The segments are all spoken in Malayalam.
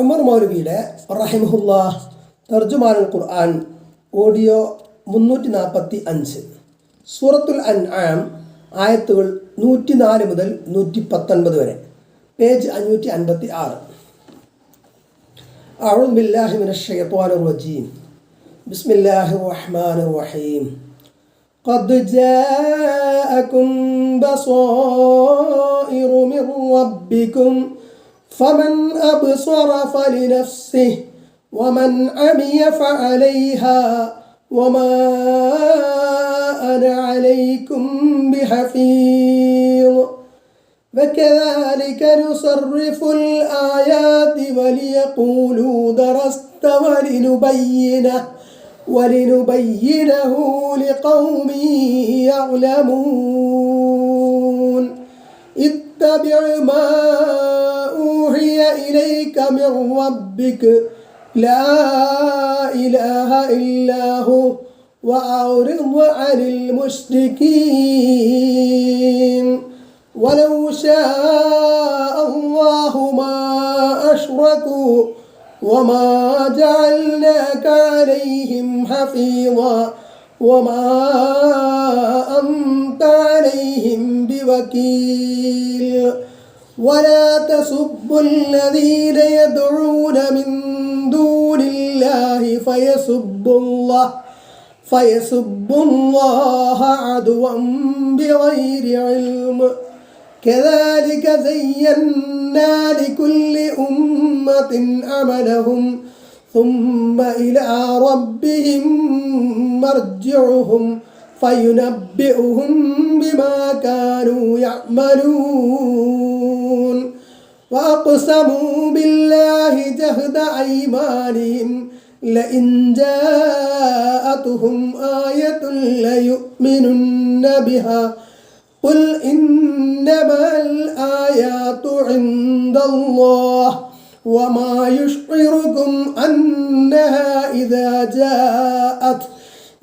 ഉമർ മൗലവിയുടെ റഹിമഹുല്ല തർജുമാനുൽ ഖുർആൻ ഓഡിയോ മുന്നൂറ്റി നാൽപ്പത്തി അഞ്ച് സൂറത്തുൽ അൻ ആം ആയത്തുകൾ നൂറ്റി നാല് മുതൽ നൂറ്റി പത്തൊൻപത് വരെ പേജ് അഞ്ഞൂറ്റി അൻപത്തി ആറ് أعوذ بالله من الشيطان الرجيم بسم الله الرحمن الرحيم قد جاءكم بصائر من ربكم فمن أبصر فلنفسه ومن عمي فعليها وما أنا عليكم بحفيظ. وكذلك نصرف الآيات وليقولوا درست ولنبينه ولنبينه لقوم يعلمون. اتبع ما أوحي إليك من ربك. لا إله إلا هو وأعرض عن المشركين. ولو شاء الله ما أشركوا وما جعلناك عليهم حفيظا. وما أنت عليهم بوكيل. ولا تسبوا الذين يدعون من دون الله فيسبوا الله فيسبوا الله عدوا بغير علم. كذلك زينا لكل أمة عملهم ثم إلى ربهم مرجعهم فينبئهم بما كانوا يعملون. وأقسموا بالله جهد أيمانهم لئن جاءتهم آية ليؤمنن بها. قل إنما الآيات عند الله. وما يشعركم أنها إذا جاءت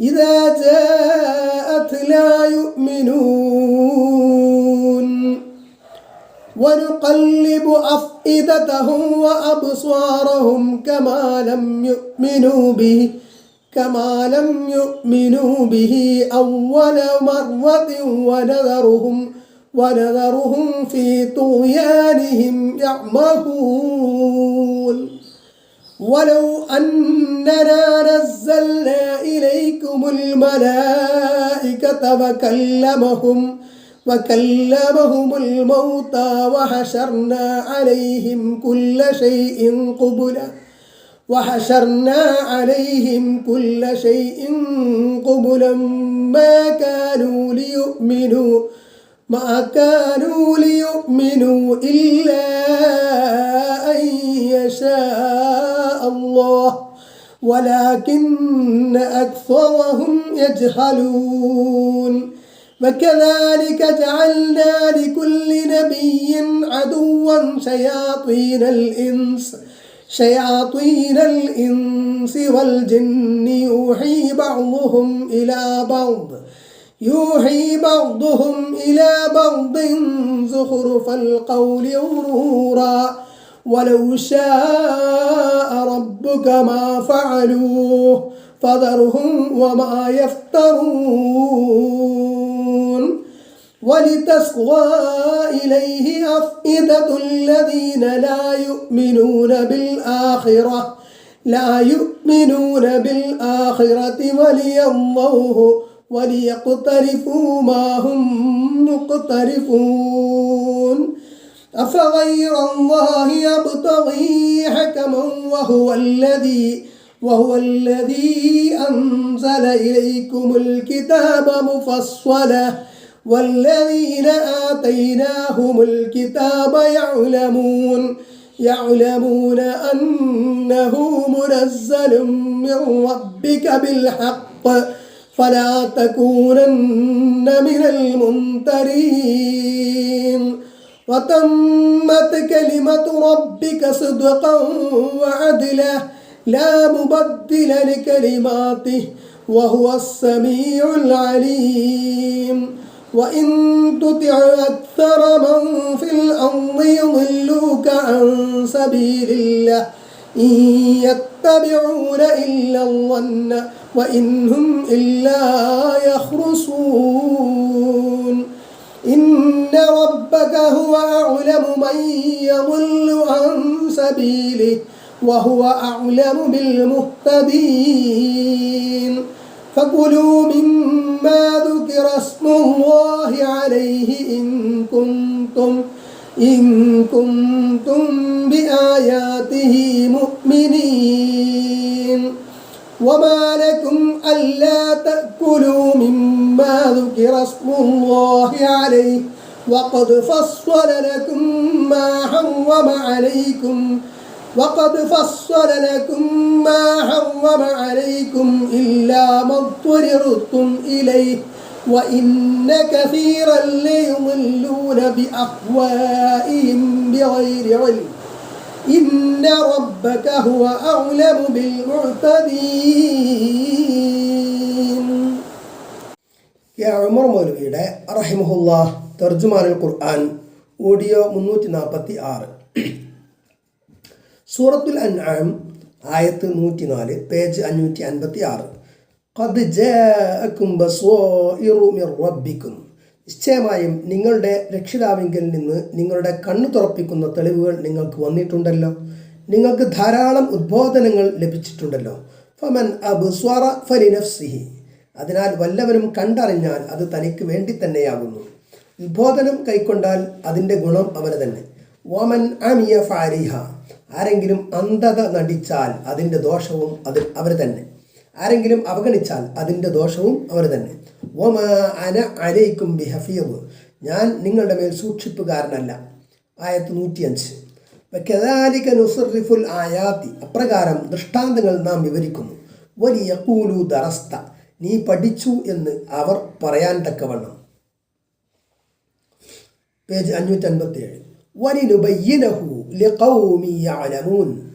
إذا جاءت لا يؤمنون. ونقلب أفئدتهم وأبصارهم كما لم يؤمنوا به كما لم يؤمنوا به أول مرة ونذرهم ونذرهم في طغيانهم يعمهون. ولو أننا نزلنا إليكم الملائكة وكلمهم وكلمهم الموتى وحشرنا عليهم كل شيء قبلا وحشرنا عليهم كل شيء قبلا ما كانوا ليؤمنوا. ما كانوا ليؤمنوا إلا أن يشاء الله ولكن أكثرهم يجهلون. وكذلك جعلنا لكل نبي عدوا شياطين الإنس شياطين الإنس والجن يوحي بعضهم إلى بعض. يوحي بعضهم إلى بعض زخرف القول غرورا ولو شاء ربك ما فعلوه فذرهم وما يفترون. ولتصغى إليه أفئدة الذين لا يؤمنون بالآخرة. لا يؤمنون بالآخرة وليالله وليقترفوا ما هم مقترفون. أفغير الله يبتغي حكما وهو الذي وهو الذي أنزل إليكم الكتاب مفصلا. والذين آتيناهم الكتاب يعلمون يعلمون أنه منزل من ربك بالحق. فلا تكونن من الممترين. وتمت كلمة ربك صدقا وعدلا لا مبدل لكلماته وهو السميع العليم. وإن تطع أكثر من في الأرض يضلوك عن سبيل الله إن يتبعون إلا الظن وإن هم إلا يخرصون. إن ربك هو أعلم من يضل عن سبيله وهو أعلم بالمهتدين. فكلوا مما ذكر اسم الله عليه إن كنتم إن كنتم بآياته مؤمنين. وما لكم ألا تأكلوا مما ذكر اسم الله عليه. وقد فصل لكم ما حرم عليكم. وقد فصل لكم ما حرم عليكم إلا ما اضطررتم إليه. وإن كثيرا ليضلون بأهوائهم بغير علم إن ربك هو أعلم بالمعتدين യാ ഉമർ മൗലവിയുടെ റഹിമഹുല്ല തർജുമാനുൽ ഖുർആൻ ഓഡിയോ മുന്നൂറ്റി നാൽപ്പത്തി ആറ് സൂറത്തുൽ അൻആം ആയത്ത് നൂറ്റിനാല് പേജ് അഞ്ഞൂറ്റി അൻപത്തി ആറ് ഖദ് ജാഅക്കും ബസ്വായിറു മിർ റബ്ബിക്കും നിശ്ചയമായും നിങ്ങളുടെ രക്ഷിതാവിങ്കിൽ നിന്ന് നിങ്ങളുടെ കണ്ണു തുറപ്പിക്കുന്ന തെളിവുകൾ നിങ്ങൾക്ക് വന്നിട്ടുണ്ടല്ലോ. നിങ്ങൾക്ക് ധാരാളം ഉദ്ബോധനങ്ങൾ ലഭിച്ചിട്ടുണ്ടല്ലോ. ഫമൻ അബ്സ്വറ ഫലിനഫ്സിഹി. അതിനാൽ വല്ലവരും കണ്ടറിഞ്ഞാൽ അത് തനിക്ക് വേണ്ടി തന്നെയാകുന്നു. ഉദ്ബോധനം കൈക്കൊണ്ടാൽ അതിന്റെ ഗുണം അവന് തന്നെ. വമൻ അമിയ ഫാരിഹ. ആരെങ്കിലും അന്ധത നടിച്ചാൽ അതിന്റെ ദോഷവും അത് അവർ തന്നെ. ആരെങ്കിലും അവഗണിച്ചാൽ അതിന്റെ ദോഷവും അവർ തന്നെ. വമ അന അലൈക്കും ബി ഹഫീബ് ഞാൻ നിങ്ങളുടെ മേൽ സൂക്ഷിപ്പുകാരനല്ല. ആയത്ത് നൂറ്റിയഞ്ച്. കെദാലിക നുസറിഫുൽ ആയാത്തി അപ്രകാരം ദൃഷ്ടാന്തങ്ങൾ നാം വിവരിക്കുന്നു. വലിയ കൂലു ദറസ്ത. നീ പഠിച്ചു എന്ന് അവർ പറയാൻ തക്കവണ്ണം. പേജ് അഞ്ഞൂറ്റൻപത്തി ഏഴ് വലിനുബയ്യനഹു ലിഖൗമി യഅലമൂൻ.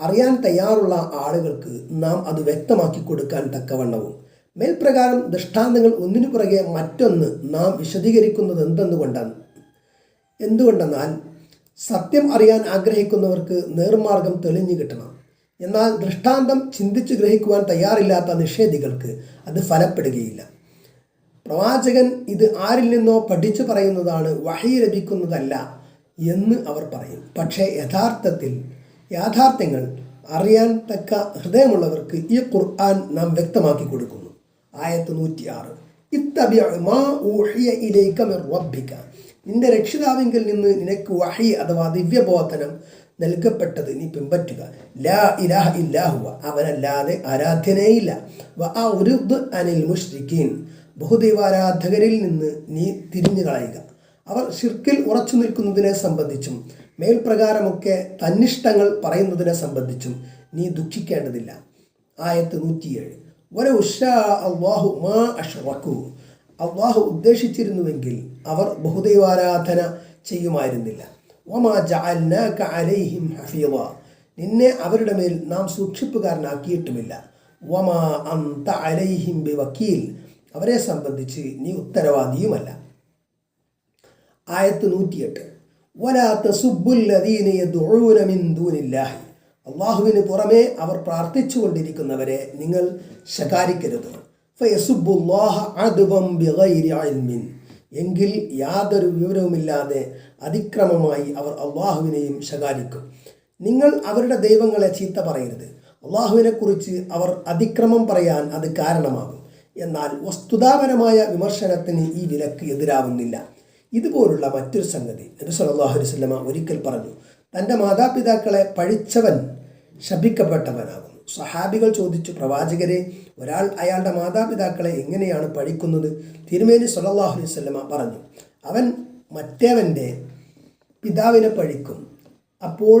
അറിയാൻ തയ്യാറുള്ള ആളുകൾക്ക് നാം അത് വ്യക്തമാക്കി കൊടുക്കാൻ തക്കവണ്ണവും. മേൽപ്രകാരം ദൃഷ്ടാന്തങ്ങൾ ഒന്നിനു പുറകെ മറ്റൊന്ന് നാം വിശദീകരിക്കുന്നത് എന്തെന്നുകൊണ്ടാണ്? എന്തുകൊണ്ടെന്നാൽ സത്യം അറിയാൻ ആഗ്രഹിക്കുന്നവർക്ക് നേർമാർഗം തെളിഞ്ഞു കിട്ടണം. എന്നാൽ ദൃഷ്ടാന്തം ചിന്തിച്ച് ഗ്രഹിക്കുവാൻ തയ്യാറില്ലാത്ത നിഷേധികൾക്ക് അത് ഫലപ്പെടുകയില്ല. പ്രവാചകൻ ഇത് ആരിൽ നിന്നോ പഠിച്ചു പറയുന്നതാണ് വഹി ലഭിക്കുന്നതല്ല എന്ന് അവർ പറയും. പക്ഷേ യഥാർത്ഥത്തിൽ യാഥാർത്ഥ്യങ്ങൾ അറിയാൻ തക്ക ഹൃദയമുള്ളവർക്ക് ഈ ഖുർആൻ നാം വ്യക്തമാക്കി കൊടുക്കുന്നു. ആയത്ത് നൂറ്റിയാറ്. നിന്റെ രക്ഷിതാവിങ്കിൽ നിന്ന് നിനക്ക് വഹി അഥവാ ദിവ്യബോധനം നൽകപ്പെട്ടത് നീ പിൻപറ്റുക. ലാ ഇലാഹ ഇല്ലാഹുവ അവനല്ലാതെ ആരാധ്യനേയില്ല വ ഒരു അനിൽ മുഷ്രിഖീൻ ബഹുദൈവാരാധകരിൽ നിന്ന് നീ തിരിഞ്ഞു കളയുക അവർ ഷിർക്കിൽ ഉറച്ചു നിൽക്കുന്നതിനെ സംബന്ധിച്ചും മേൽപ്രകാരമൊക്കെ തന്നിഷ്ടങ്ങൾ പറയുന്നതിനെ സംബന്ധിച്ചും നീ ദുഃഖിക്കേണ്ടതില്ല. ആയത്ത് നൂറ്റിയേഴ്. ഒരു ഉഷാ അള്ളാഹു മാ അഷ്റഖു. അള്ളാഹു ഉദ്ദേശിച്ചിരുന്നുവെങ്കിൽ അവർ ബഹുദൈവാരാധന ചെയ്യുമായിരുന്നില്ല. അലൈഹിം നിന്നെ അവരുടെ മേൽ നാം സൂക്ഷിപ്പുകാരനാക്കിയിട്ടുമില്ല. വമാ അന്ത അലൈഹിം ബി വക്കീൽ അവരെ സംബന്ധിച്ച് നീ ഉത്തരവാദിയുമല്ല. ആയത്ത് നൂറ്റിയെട്ട്. വലാ തസുബുല്ലദീന യദ്ഉന മിൻ ദൂനില്ലാഹി. അള്ളാഹുവിന് പുറമേ അവർ പ്രാർത്ഥിച്ചു കൊണ്ടിരിക്കുന്നവരെ നിങ്ങൾ ശകാരിക്കരുത്. എങ്കിൽ യാതൊരു വിവരവുമില്ലാതെ അതിക്രമമായി അവർ അള്ളാഹുവിനെയും ശകാരിക്കും. നിങ്ങൾ അവരുടെ ദൈവങ്ങളെ ചീത്ത പറയരുത്. അള്ളാഹുവിനെക്കുറിച്ച് അവർ അതിക്രമം പറയാൻ അത് കാരണമാകും. എന്നാൽ വസ്തുതാപരമായ വിമർശനത്തിന് ഈ വിലക്ക് എതിരാവുന്നില്ല. ഇതുപോലുള്ള മറ്റൊരു സംഗതി നബി സല്ലല്ലാഹു അലൈഹി വസല്ലമ ഒരിക്കൽ പറഞ്ഞു തന്റെ മാതാപിതാക്കളെ പഴിച്ചവൻ ശപിക്കപ്പെട്ടവനാകുന്നു. സഹാബികൾ ചോദിച്ചു പ്രവാചകരെ ഒരാൾ അയാളുടെ മാതാപിതാക്കളെ എങ്ങനെയാണ് പഴിക്കുന്നത് തിരുമേനി സല്ലല്ലാഹു അലൈഹി വസല്ലമ പറഞ്ഞു അവൻ മറ്റേവന്റെ പിതാവിനെ പഴിക്കും അപ്പോൾ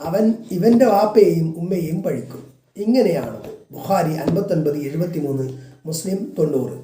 അവൻ ഇവന്റെ വാപ്പയെയും ഉമ്മയെയും പഴിക്കും ഇങ്ങനെയാണ് ബുഹാരി അൻപത്തൊൻപത് എഴുപത്തി മൂന്ന് മുസ്ലിം തൊണ്ണൂറ്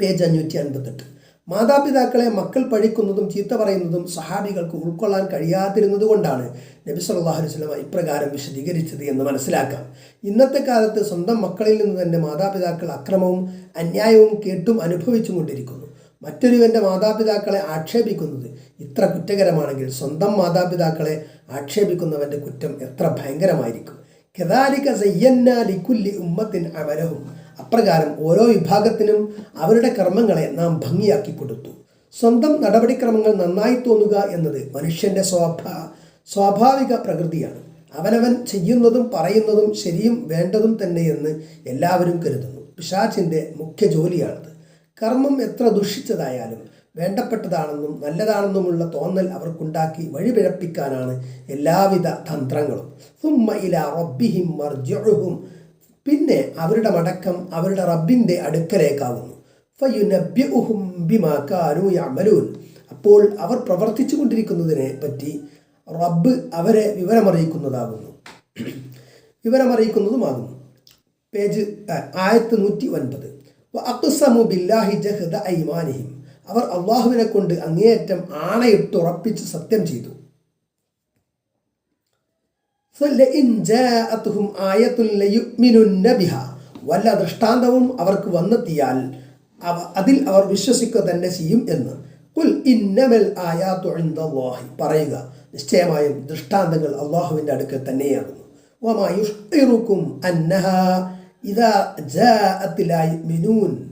പേജ് അഞ്ഞൂറ്റി അൻപത്തെട്ട്. മാതാപിതാക്കളെ മക്കൾ പഴിക്കുന്നതും ചീത്ത പറയുന്നതും സഹാബികൾക്ക് ഉൾക്കൊള്ളാൻ കഴിയാതിരുന്നത് കൊണ്ടാണ് നബി സല്ലാഹു അലൈഹി വസല്ലമ ഇപ്രകാരം വിശദീകരിച്ചത് എന്ന് മനസ്സിലാക്കാം. ഇന്നത്തെ കാലത്ത് സ്വന്തം മക്കളിൽ നിന്ന് തന്നെ മാതാപിതാക്കൾ അക്രമവും അന്യായവും കേട്ടും അനുഭവിച്ചും കൊണ്ടിരിക്കുന്നു. മറ്റൊരുവന്റെ മാതാപിതാക്കളെ ആക്ഷേപിക്കുന്നത് ഇത്ര കുറ്റകരമാണെങ്കിൽ സ്വന്തം മാതാപിതാക്കളെ ആക്ഷേപിക്കുന്നവന്റെ കുറ്റം എത്ര ഭയങ്കരമായിരിക്കും. കെദാലിക സയ്യന്ന ലിക്കുല്ലി ഉമ്മത്തിൻ അമലഹും അപ്രകാരം ഓരോ വിഭാഗത്തിനും അവരുടെ കർമ്മങ്ങളെ നാം ഭംഗിയാക്കി കൊടുത്തു. സ്വന്തം നടപടിക്രമങ്ങൾ നന്നായി തോന്നുക എന്നത് മനുഷ്യന്റെ സ്വാഭാ സ്വാഭാവിക പ്രകൃതിയാണ്. അവനവൻ ചെയ്യുന്നതും പറയുന്നതും ശരിയും വേണ്ടതും തന്നെയെന്ന് എല്ലാവരും കരുതുന്നു. പിശാചിന്റെ മുഖ്യ ജോലിയാണത്. കർമ്മം എത്ര ദുഷിച്ചതായാലും വേണ്ടപ്പെട്ടതാണെന്നും നല്ലതാണെന്നുമുള്ള തോന്നൽ അവർക്കുണ്ടാക്കി വഴിപിഴപ്പിക്കാനാണ് എല്ലാവിധ തന്ത്രങ്ങളും. പിന്നെ അവരുടെ മടക്കം അവരുടെ റബ്ബിന്റെ അടുക്കലേക്കാവുന്നു. അപ്പോൾ അവർ പ്രവർത്തിച്ചു കൊണ്ടിരിക്കുന്നതിനെ പറ്റി റബ്ബ് അവരെ വിവരമറിയിക്കുന്നതാകുന്നു. വിവരമറിയിക്കുന്നതുമാകുന്നു. പേജ് ആയിരത്തി നൂറ്റി ഒൻപത് ബില്ലാഹി ജഹദ ഐമാനിഹിം. അവർ അള്ളാഹുവിനെ കൊണ്ട് അങ്ങേയറ്റം ആണയിട്ടുറപ്പിച്ച് സത്യം ചെയ്തു. വല്ല ദൃഷ്ടാന്തവും അവർക്ക് വന്നെത്തിയാൽ അവ അതിൽ അവർ വിശ്വസിക്കുക തന്നെ ചെയ്യും എന്ന്. കുൽ ഇന്നമൽ ആയാത്തു ഇൻദല്ലാഹി. പറയുക നിശ്ചയമായും ദൃഷ്ടാന്തങ്ങൾ അള്ളാഹുവിന്റെ അടുക്കൽ തന്നെയാകുന്നു. വമാ യുഷ്ഇറുക്കും അന്നഹ ഇദാ ജാഅത്ത് മിനൂൻ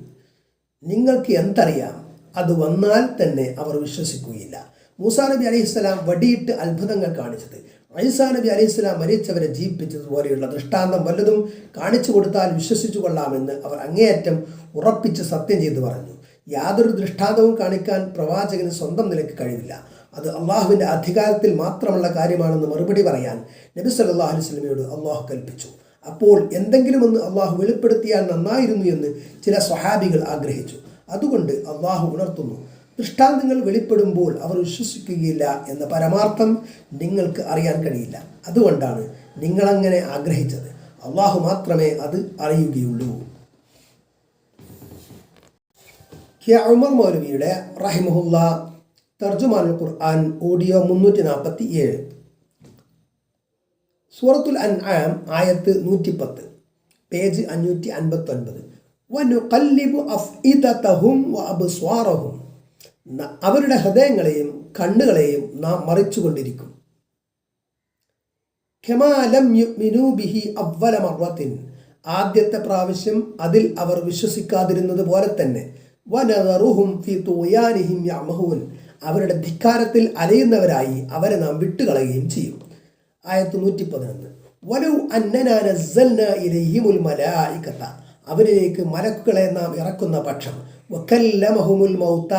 നിങ്ങൾക്ക് എന്തറിയാം? അത് വന്നാൽ തന്നെ അവർ വിശ്വസിക്കുകയില്ല. മൂസാ നബി അലൈഹിസ്സലാം വടിയിട്ട് അത്ഭുതങ്ങൾ കാണിച്ചത്. ഐസാ നബി അലൈഹിസ്സലാം മരിച്ചവരെ ജീവിപ്പിച്ചതുപോലെയുള്ള ദൃഷ്ടാന്തം വല്ലതും കാണിച്ചു കൊടുത്താൽ വിശ്വസിച്ചു കൊള്ളാമെന്ന് അവർ അങ്ങേയറ്റം ഉറപ്പിച്ച് സത്യം ചെയ്തു പറഞ്ഞു. യാതൊരു ദൃഷ്ടാന്തവും കാണിക്കാൻ പ്രവാചകന് സ്വന്തം നിലയ്ക്ക് കഴിയില്ല അത് അള്ളാഹുവിന്റെ അധികാരത്തിൽ മാത്രമുള്ള കാര്യമാണെന്ന് മറുപടി പറയാൻ നബി സല്ലല്ലാഹു അലൈഹി സ്വലമയോട് അള്ളാഹു കൽപ്പിച്ചു. അപ്പോൾ എന്തെങ്കിലും ഒന്ന് അള്ളാഹു വെളിപ്പെടുത്തിയാൽ നന്നായിരുന്നു എന്ന് ചില സ്വഹാബികൾ ആഗ്രഹിച്ചു. അതുകൊണ്ട് അള്ളാഹു ഉണർത്തുന്നു. ദൃഷ്ടാന്തങ്ങൾ വെളിപ്പെടുമ്പോൾ അവർ വിശ്വസിക്കുകയില്ല എന്ന പരമാർത്ഥം നിങ്ങൾക്ക് അറിയാൻ കഴിയില്ല. അതുകൊണ്ടാണ് നിങ്ങളങ്ങനെ ആഗ്രഹിച്ചത്. അള്ളാഹു മാത്രമേ അത് അറിയുകയുള്ളൂ. കെ. ഉമർ മൗലവിയുടെ റഹിമഹുല്ല തർജുമാനുൽ ഖുർആൻ ഓഡിയോ മുന്നൂറ്റി നാൽപ്പത്തി ഏഴ് സൂറത്തുൽ അൻ ആം ആയത്ത് നൂറ്റിപ്പത്ത്. പേജ് അഞ്ഞൂറ്റി അൻപത്തൊൻപത് വനുകല്ലിബു അഫ്ഇദതഹും വ ന- അവരുടെ ഹൃദയങ്ങളെയും കണ്ണുകളെയും നാം മറിച്ചുകൊണ്ടിരിക്കും. ഖമാലം ബിഹി അവ്വല മർവത്തിൻ. ആദ്യത്തെ പ്രാവശ്യം അതിൽ അവർ വിശ്വസിക്കാതിരുന്നത് പോലെ തന്നെ. വനറുഹും അവരുടെ ധിക്കാരത്തിൽ അലയുന്നവരായി അവരെ നാം വിട്ടുകളയുകയും ചെയ്യും. ആയത്ത് നൂറ്റി പതിനൊന്ന് വലു അന്നന നസ്സൽന ഇലൈഹിമുൽ മലായികത അവരിലേക്ക് മലക്കുകളെ നാം ഇറക്കുന്ന പക്ഷം. മൗത്ത.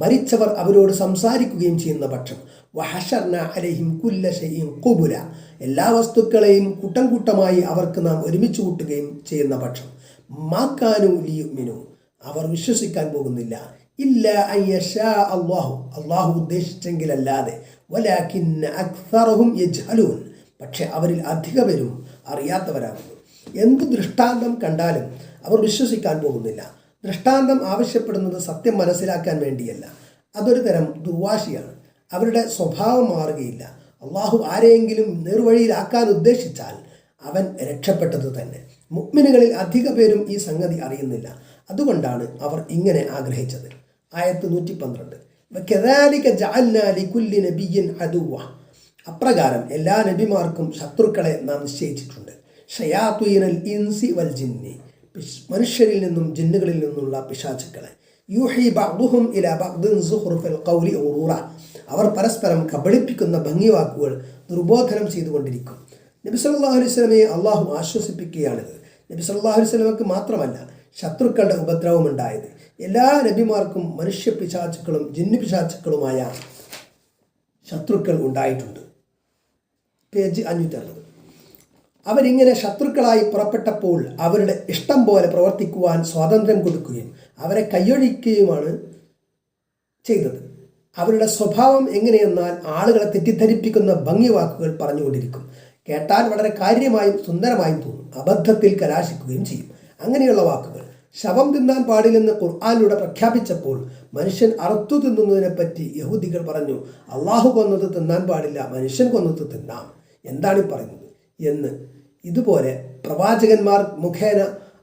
മരിച്ചവർ അവരോട് സംസാരിക്കുകയും ചെയ്യുന്ന പക്ഷം വഹഷർന അലൈഹിം കുല്ല ഷൈഇൻ ഖുബുല എല്ലാ വസ്തുക്കളെയും കൂട്ടം കൂട്ടമായി അവർക്ക് നാം ഒരുമിച്ച് കൂട്ടുകയും ചെയ്യുന്ന പക്ഷം മാക്കാനു ലിയുമിനു അവർ വിശ്വസിക്കാൻ പോകുന്നില്ല. ഇല്ല അള്ളാഹു അള്ളാഹു ഉദ്ദേശിച്ചെങ്കിലല്ലാതെ വലാക്കിന്ന യജ്ഹലൂൻ പക്ഷെ അവരിൽ അധിക പേരും അറിയാത്തവരാകുന്നു. എന്ത് ദൃഷ്ടാന്തം കണ്ടാലും അവർ വിശ്വസിക്കാൻ പോകുന്നില്ല. ദൃഷ്ടാന്തം ആവശ്യപ്പെടുന്നത് സത്യം മനസ്സിലാക്കാൻ വേണ്ടിയല്ല. അതൊരു തരം ദുർവാശിയാണ്. അവരുടെ സ്വഭാവം മാറുകയില്ല. അള്ളാഹു ആരെയെങ്കിലും നേർവഴിയിലാക്കാൻ ഉദ്ദേശിച്ചാൽ അവൻ രക്ഷപ്പെട്ടത് തന്നെ. മുഗ്മിനുകളിൽ അധിക പേരും ഈ സംഗതി അറിയുന്നില്ല. അതുകൊണ്ടാണ് അവർ ഇങ്ങനെ ആഗ്രഹിച്ചത്. ആയത്ത് നൂറ്റി പന്ത്രണ്ട്. അപ്രകാരം എല്ലാ നബിമാർക്കും ശത്രുക്കളെ നാം നിശ്ചയിച്ചിട്ടുണ്ട്. ഷയാത്തുയിനൽ ഇൻസി വൽ ജിന്നി. മനുഷ്യരിൽ നിന്നും ജിന്നുകളിൽ നിന്നുള്ള പിശാചുക്കളെ. യൂഹി ബഅ്ദുഹും ഇല ബഅ്ദിൻ സുഖ്റുഫൽ ഖൗലി ഉറൂറ. അവർ പരസ്പരം കബളിപ്പിക്കുന്ന ഭംഗി വാക്കുകൾ ദുർബോധനം ചെയ്തുകൊണ്ടിരിക്കും. നബി സല്ലല്ലാഹു അലൈഹി വസല്ലമയെ അള്ളാഹു ആശ്വസിപ്പിക്കുകയാണിത് നബി സല്ലല്ലാഹു അലൈഹി വസല്ലമക്ക് മാത്രമല്ല ശത്രുക്കളുടെ ഉപദ്രവം ഉണ്ടായത്. എല്ലാ നബിമാർക്കും മനുഷ്യ പിശാചുക്കളും ജിന്നു പിശാചുക്കളുമായ ശത്രുക്കൾ ഉണ്ടായിട്ടുണ്ട്. പേജ് അഞ്ഞൂറ്ററുപത് അവരിങ്ങനെ ശത്രുക്കളായി പുറപ്പെട്ടപ്പോൾ അവരുടെ ഇഷ്ടം പോലെ പ്രവർത്തിക്കുവാൻ സ്വാതന്ത്ര്യം കൊടുക്കുകയും അവരെ കൈയൊഴിക്കുകയുമാണ് ചെയ്തത്. അവരുടെ സ്വഭാവം എങ്ങനെയെന്നാൽ ആളുകളെ തെറ്റിദ്ധരിപ്പിക്കുന്ന ഭംഗി വാക്കുകൾ പറഞ്ഞുകൊണ്ടിരിക്കും. കേട്ടാൽ വളരെ കാര്യമായും സുന്ദരമായും തോന്നും. അബദ്ധത്തിൽ കലാശിക്കുകയും ചെയ്യും. അങ്ങനെയുള്ള വാക്കുകൾ. ശവം തിന്നാൻ പാടില്ലെന്ന് ഖുർആാനിലൂടെ പ്രഖ്യാപിച്ചപ്പോൾ മനുഷ്യൻ അറുത്തു തിന്നുന്നതിനെപ്പറ്റി യഹൂദികൾ പറഞ്ഞു അള്ളാഹു കൊന്നത് തിന്നാൻ പാടില്ല മനുഷ്യൻ കൊന്നത് തിന്നാം. എന്താണ് ഈ പറയുന്നത്? എന്ന് ഇതുപോലെ പ്രവാചകന്മാർ മുഖേന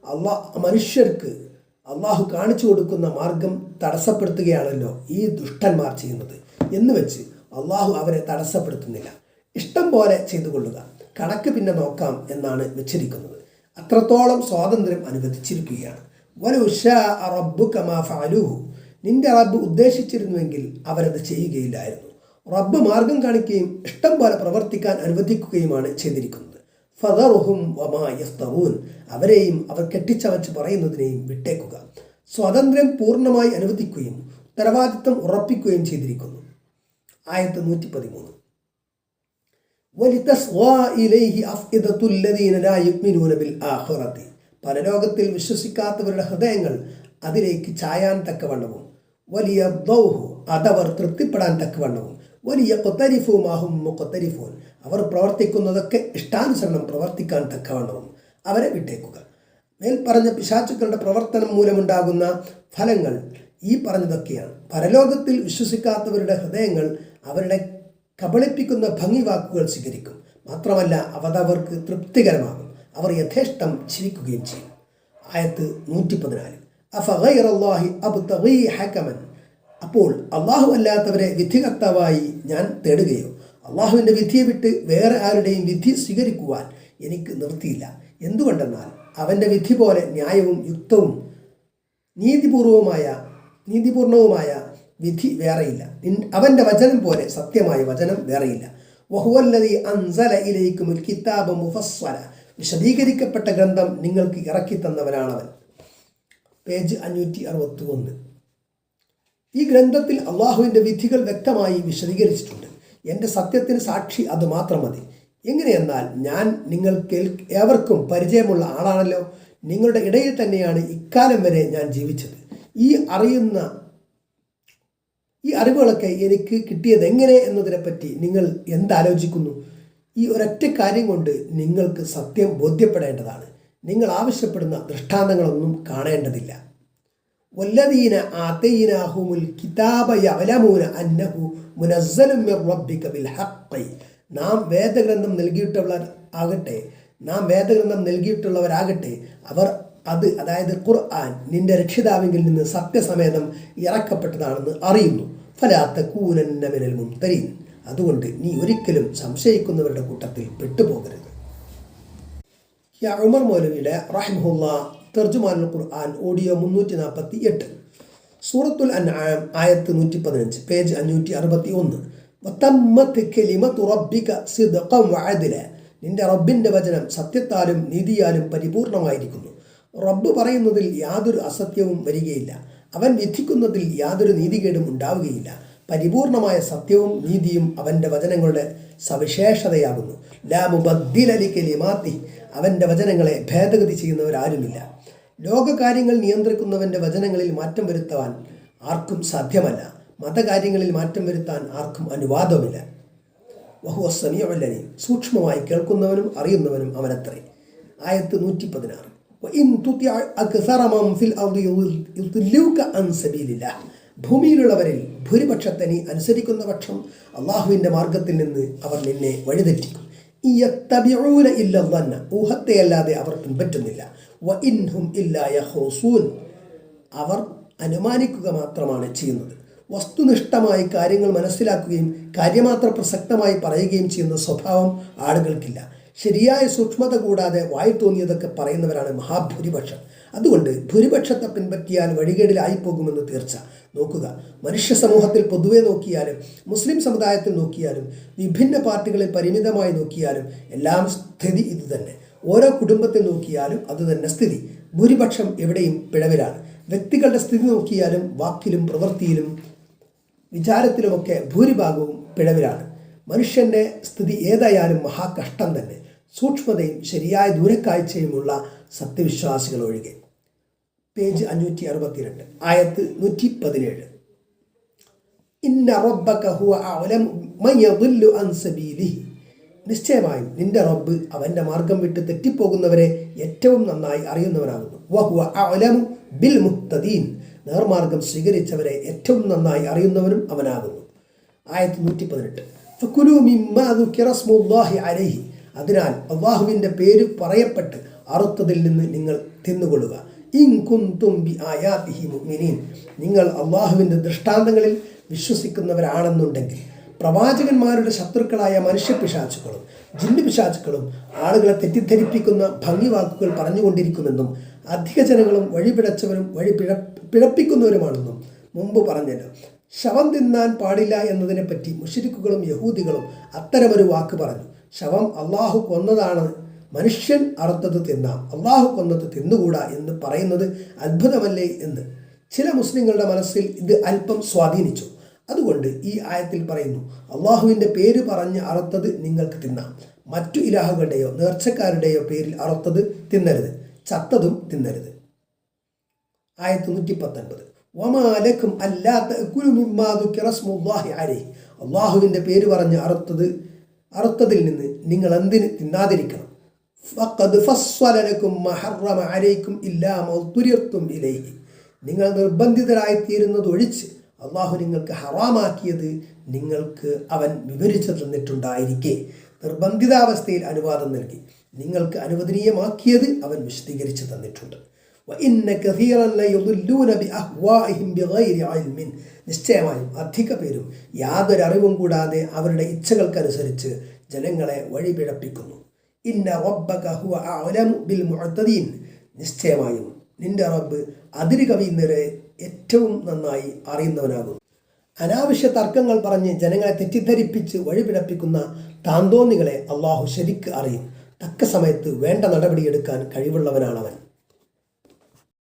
അള്ളാ മനുഷ്യർക്ക് അള്ളാഹു കാണിച്ചു കൊടുക്കുന്ന മാർഗം തടസ്സപ്പെടുത്തുകയാണല്ലോ ഈ ദുഷ്ടന്മാർ ചെയ്യുന്നത്. എന്ന് വെച്ച് അള്ളാഹു അവരെ തടസ്സപ്പെടുത്തുന്നില്ല. ഇഷ്ടം പോലെ ചെയ്തു കൊള്ളുക. കണക്ക് പിന്നെ നോക്കാം എന്നാണ് വെച്ചിരിക്കുന്നത്. അത്രത്തോളം സ്വാതന്ത്ര്യം അനുവദിച്ചിരിക്കുകയാണ്. നിന്റെ റബ്ബ് ഉദ്ദേശിച്ചിരുന്നുവെങ്കിൽ അവരത് ചെയ്യുകയില്ലായിരുന്നു. റബ്ബ് മാർഗം കാണിക്കുകയും ഇഷ്ടം പോലെ പ്രവർത്തിക്കാൻ അനുവദിക്കുകയുമാണ് ചെയ്തിരിക്കുന്നത്. ഫദറുഹും വമായസ്തറൂൻ അവരെയും അവർ കെട്ടിച്ചവച്ച് പറയുന്നതിനെയും വിട്ടേക്കുക. സ്വാതന്ത്ര്യം പൂർണമായി അനുവദിക്കുകയും ഉത്തരവാദിത്വം ഉറപ്പിക്കുകയും ചെയ്തിരിക്കുന്നു. ആയത്ത് നൂറ്റി പതിമൂന്ന് പരലോകത്തിൽ വിശ്വസിക്കാത്തവരുടെ ഹൃദയങ്ങൾ അതിലേക്ക് ചായാൻ തക്കവണ്ണവും. വലിയ അതവർ തൃപ്തിപ്പെടാൻ തക്കവണ്ണവും. വലിയ കൊത്തരിഫുമാഹും അവർ പ്രവർത്തിക്കുന്നതൊക്കെ ഇഷ്ടാനുസരണം പ്രവർത്തിക്കാൻ തക്കവണ്ണവും. അവരെ വിട്ടേക്കുക. മേൽപ്പറഞ്ഞ പിശാചുക്കളുടെ പ്രവർത്തനം മൂലമുണ്ടാകുന്ന ഫലങ്ങൾ ഈ പറഞ്ഞതൊക്കെയാണ്. പരലോകത്തിൽ വിശ്വസിക്കാത്തവരുടെ ഹൃദയങ്ങൾ അവരുടെ കബളിപ്പിക്കുന്ന ഭംഗി വാക്കുകൾ സ്വീകരിക്കും. മാത്രമല്ല അവതവർക്ക് തൃപ്തികരമാകും. അവർ യഥേഷ്ടം ചിരിക്കുകയും ചെയ്യും. ആയത്ത് നൂറ്റി പതിനാല് അഫൈറല്ലാഹി അബ്തഗീ ഹക്കമൻ അപ്പോൾ അള്ളാഹു അല്ലാത്തവരെ വിധികർത്താവായി ഞാൻ തേടുകയോ അള്ളാഹുവിന്റെ വിധിയെ വിട്ട് വേറെ ആരുടെയും വിധി സ്വീകരിക്കുവാൻ എനിക്ക് നിർത്തിയില്ല. എന്തുകൊണ്ടെന്നാൽ അവന്റെ വിധി പോലെ ന്യായവും യുക്തവും നീതിപൂർവമായ നീതിപൂർണവുമായ വിധി വേറെയില്ല. അവന്റെ വചനം പോലെ സത്യമായ വചനം വേറെയില്ല. വഹുവല്ലതി അൻസല ഇലൈക്കും കിതാബ് മുഫസ്വല വിശദീകരിക്കപ്പെട്ട ഗ്രന്ഥം നിങ്ങൾക്ക് ഇറക്കി തന്നവനാണവൻ പേജ് അഞ്ഞൂറ്റി അറുപത്തി ഒന്ന് ഈ ഗ്രന്ഥത്തിൽ അള്ളാഹുവിന്റെ വിധികൾ വ്യക്തമായി വിശദീകരിച്ചിട്ടുണ്ട്. എന്റെ സത്യത്തിന് സാക്ഷി അത് മാത്രം മതി. എങ്ങനെയെന്നാൽ ഞാൻ നിങ്ങൾ ഏവർക്കും പരിചയമുള്ള ആളാണല്ലോ. നിങ്ങളുടെ ഇടയിൽ തന്നെയാണ് ഇക്കാലം വരെ ഞാൻ ജീവിച്ചത്. ഈ അറിയുന്ന ഈ അറിവുകളൊക്കെ എനിക്ക് കിട്ടിയത് എങ്ങനെ എന്നതിനെപ്പറ്റി നിങ്ങൾ എന്താലോചിക്കുന്നു? ഈ ഒരൊറ്റ കാര്യം കൊണ്ട് നിങ്ങൾക്ക് സത്യം ബോധ്യപ്പെടേണ്ടതാണ്. നിങ്ങൾ ആവശ്യപ്പെടുന്ന ദൃഷ്ടാന്തങ്ങളൊന്നും കാണേണ്ടതില്ല. വല്ലദീന ആതൈനാഹുമുൽ കിതാബ യഅലമൂന അന്നഹു മിർ റബ്ബിക ബിൽ ഹഖ് നാം വേദഗ്രന്ഥം നൽകിയിട്ടുള്ളവർ ആകട്ടെ നാം വേദഗ്രന്ഥം നൽകിയിട്ടുള്ളവരാകട്ടെ അവർ അത് അതായത് ഖുർആൻ നിന്റെ രക്ഷിതാവിങ്കിൽ നിന്ന് സത്യസമേതം ഇറക്കപ്പെട്ടതാണെന്ന് അറിയുന്നു. ഫലാത്ത കൂനന്നമിനൽ മുംതരീൻ. അതുകൊണ്ട് നീ ഒരിക്കലും സംശയിക്കുന്നവരുടെ കൂട്ടത്തിൽ പെട്ടുപോകരുത്. യാ ഉമർ മൗലവിയുടെ റഹിമുല്ല തർജുമാനുൽ ഖുർആൻ ഓഡിയോ മുന്നൂറ്റി നാൽപ്പത്തി എട്ട് സൂറത്തുൽ അൻആം ആയത്ത് നൂറ്റി പതിനഞ്ച് പേജ് അഞ്ഞൂറ്റി അറുപത്തി ഒന്ന് നിന്റെ റബ്ബിന്റെ വചനം സത്യത്താലും നീതിയാലും പരിപൂർണമായിരിക്കുന്നു. റബ്ബ് പറയുന്നതിൽ യാതൊരു അസത്യവും വരികയില്ല. അവൻ വിധിക്കുന്നതിൽ യാതൊരു നീതികേടും ഉണ്ടാവുകയില്ല. പരിപൂർണമായ സത്യവും നീതിയും അവന്റെ വചനങ്ങളുടെ സവിശേഷതയാകുന്നു ലാ മുബദ്ദിലലി കലിമാത്തി അവന്റെ വചനങ്ങളെ ഭേദഗതി ചെയ്യുന്നവരാരുമില്ല ലോകകാര്യങ്ങൾ നിയന്ത്രിക്കുന്നവന്റെ വചനങ്ങളിൽ മാറ്റം വരുത്തുവാൻ ആർക്കും സാധ്യമല്ല മതകാര്യങ്ങളിൽ മാറ്റം വരുത്താൻ ആർക്കും അനുവാദവുമില്ല വഹുവ സമീഅല്ലനി സൂക്ഷ്മമായി കേൾക്കുന്നവനും അറിയുന്നവനും അവനത്രേ ആയത്ത് നൂറ്റി പതിനാറ് ഭൂമിയിലുള്ളവരിൽ ഭൂരിപക്ഷത്തെ നീ അനുസരിക്കുന്ന പക്ഷം അള്ളാഹുവിന്റെ മാർഗത്തിൽ നിന്ന് അവർ നിന്നെ വഴിതെറ്റിക്കും. ഈ തബിഴൂന ഇല്ലെന്ന ഊഹത്തെയല്ലാതെ അവർ പിൻപറ്റുന്നില്ല. വ ഇൻഹും ഇല്ലായ ഹോസൂൻ അവർ അനുമാനിക്കുക മാത്രമാണ് ചെയ്യുന്നത്. വസ്തുനിഷ്ഠമായി കാര്യങ്ങൾ മനസ്സിലാക്കുകയും കാര്യമാത്ര പ്രസക്തമായി പറയുകയും ചെയ്യുന്ന സ്വഭാവം ആളുകൾക്കില്ല. ശരിയായ സൂക്ഷ്മത കൂടാതെ വായി തോന്നിയതൊക്കെ പറയുന്നവരാണ് മഹാഭൂരിപക്ഷം. അതുകൊണ്ട് ഭൂരിപക്ഷത്തെ പിൻപറ്റിയാൽ വഴികേടിലായി പോകുമെന്ന് തീർച്ച. നോക്കുക മനുഷ്യ സമൂഹത്തിൽ പൊതുവെ നോക്കിയാലും മുസ്ലിം സമുദായത്തിൽ നോക്കിയാലും വിഭിന്ന പാർട്ടികളിൽ പരിമിതമായി നോക്കിയാലും എല്ലാം സ്ഥിതി ഇതുതന്നെ. ഓരോ കുടുംബത്തിൽ നോക്കിയാലും അതുതന്നെ സ്ഥിതി. ഭൂരിപക്ഷം എവിടെയും പിഴവിലാണ്. വ്യക്തികളുടെ സ്ഥിതി നോക്കിയാലും വാക്കിലും പ്രവൃത്തിയിലും വിചാരത്തിലുമൊക്കെ ഭൂരിഭാഗവും പിഴവിലാണ്. മനുഷ്യന്റെ സ്ഥിതി ഏതായാലും മഹാകഷ്ടം തന്നെ. സൂക്ഷ്മതയും ശരിയായ ദൂരക്കാഴ്ചയുമുള്ള സത്യവിശ്വാസികൾ ഒഴികെ പേജ് അഞ്ഞൂറ്റി അറുപത്തിരണ്ട് ആയത്ത് നൂറ്റി പതിനേഴ് നിശ്ചയമായും നിന്റെ റബ്ബ് അവന്റെ മാർഗം വിട്ട് തെറ്റിപ്പോകുന്നവരെ ഏറ്റവും നന്നായി അറിയുന്നവനാകുന്നു. വഹുവ ബിൽ നേർമാർഗം സ്വീകരിച്ചവരെ ഏറ്റവും നന്നായി അറിയുന്നവനും അവനാകുന്നു. ആയത്ത് നൂറ്റി പതിനെട്ട് അതിനാൽ അള്ളാഹുവിന്റെ പേര് പറയപ്പെട്ട് അറുത്തതിൽ നിന്ന് നിങ്ങൾ തിന്നുകൊള്ളുക. ഇൻ കുന്തും ബി ആയാതിഹി നിങ്ങൾ അള്ളാഹുവിന്റെ ദൃഷ്ടാന്തങ്ങളിൽ വിശ്വസിക്കുന്നവരാണെന്നുണ്ടെങ്കിൽ പ്രവാചകന്മാരുടെ ശത്രുക്കളായ മനുഷ്യപിശാചുക്കളും ജിന്നു പിശാചുക്കളും ആളുകളെ തെറ്റിദ്ധരിപ്പിക്കുന്ന ഭംഗി വാക്കുകൾ പറഞ്ഞുകൊണ്ടിരിക്കുമെന്നും അധിക ജനങ്ങളും വഴിപിഴച്ചവരും വഴി പിഴ പിഴപ്പിക്കുന്നവരുമാണെന്നും മുമ്പ് പറഞ്ഞല്ലോ ശവം തിന്നാൻ പാടില്ല എന്നതിനെപ്പറ്റി മുഷരിക്കുകളും യഹൂദികളും അത്തരമൊരു വാക്ക് പറഞ്ഞു. ശവം അള്ളാഹു കൊന്നതാണ് മനുഷ്യൻ അറുത്തത് തിന്നാം അള്ളാഹു കൊന്നത് തിന്നുകൂടാ എന്ന് പറയുന്നത് അത്ഭുതമല്ലേ എന്ന്. ചില മുസ്ലിങ്ങളുടെ മനസ്സിൽ ഇത് അല്പം സ്വാധീനിച്ചു. അതുകൊണ്ട് ഈ ആയത്തിൽ പറയുന്നു അള്ളാഹുവിന്റെ പേര് പറഞ്ഞ് അറുത്തത് നിങ്ങൾക്ക് തിന്നാം. മറ്റു ഇലാഹുകളുടെയോ നേർച്ചക്കാരുടെയോ പേരിൽ അറുത്തത് തിന്നരുത് ചത്തതും തിന്നരുത്. ആയത്ത് നൂറ്റി പത്തൊൻപത് ഒമാലക്കും അല്ലാത്ത അള്ളാഹുവിന്റെ പേര് പറഞ്ഞ് അറുത്തത് അറുത്തതിൽ നിന്ന് നിങ്ങൾ എന്തിന് തിന്നാതിരിക്കണം? നിങ്ങൾ നിർബന്ധിതരായിത്തീരുന്നത് ഒഴിച്ച് അള്ളാഹു നിങ്ങൾക്ക് ഹറാമാക്കിയത് നിങ്ങൾക്ക് അവൻ വിവരിച്ചു തന്നിട്ടുണ്ടായിരിക്കെ. നിർബന്ധിതാവസ്ഥയിൽ അനുവാദം നൽകി. നിങ്ങൾക്ക് അനുവദനീയമാക്കിയത് അവൻ വിശദീകരിച്ചു തന്നിട്ടുണ്ട്. നിശ്ചയമായും അധിക പേരും യാതൊരറിവും കൂടാതെ അവരുടെ ഇച്ഛകൾക്കനുസരിച്ച് ജനങ്ങളെ വഴിപിഴപ്പിക്കുന്നു. ഇന്ന റബ്ബക ഹുവ ബിൽ മുഅ്തദീൻ നിശ്ചയമായും നിന്റെ റബ്ബ് അതിര് കവിയുന്നവരെ ഏറ്റവും നന്നായി അറിയുന്നവനാകും. അനാവശ്യ തർക്കങ്ങൾ പറഞ്ഞ് ജനങ്ങളെ തെറ്റിദ്ധരിപ്പിച്ച് വഴിപിഴപ്പിക്കുന്ന താന്തോന്നികളെ അള്ളാഹു ശരിക്ക് അറിയും. തക്ക സമയത്ത് വേണ്ട നടപടിയെടുക്കാൻ കഴിവുള്ളവനാണവൻ.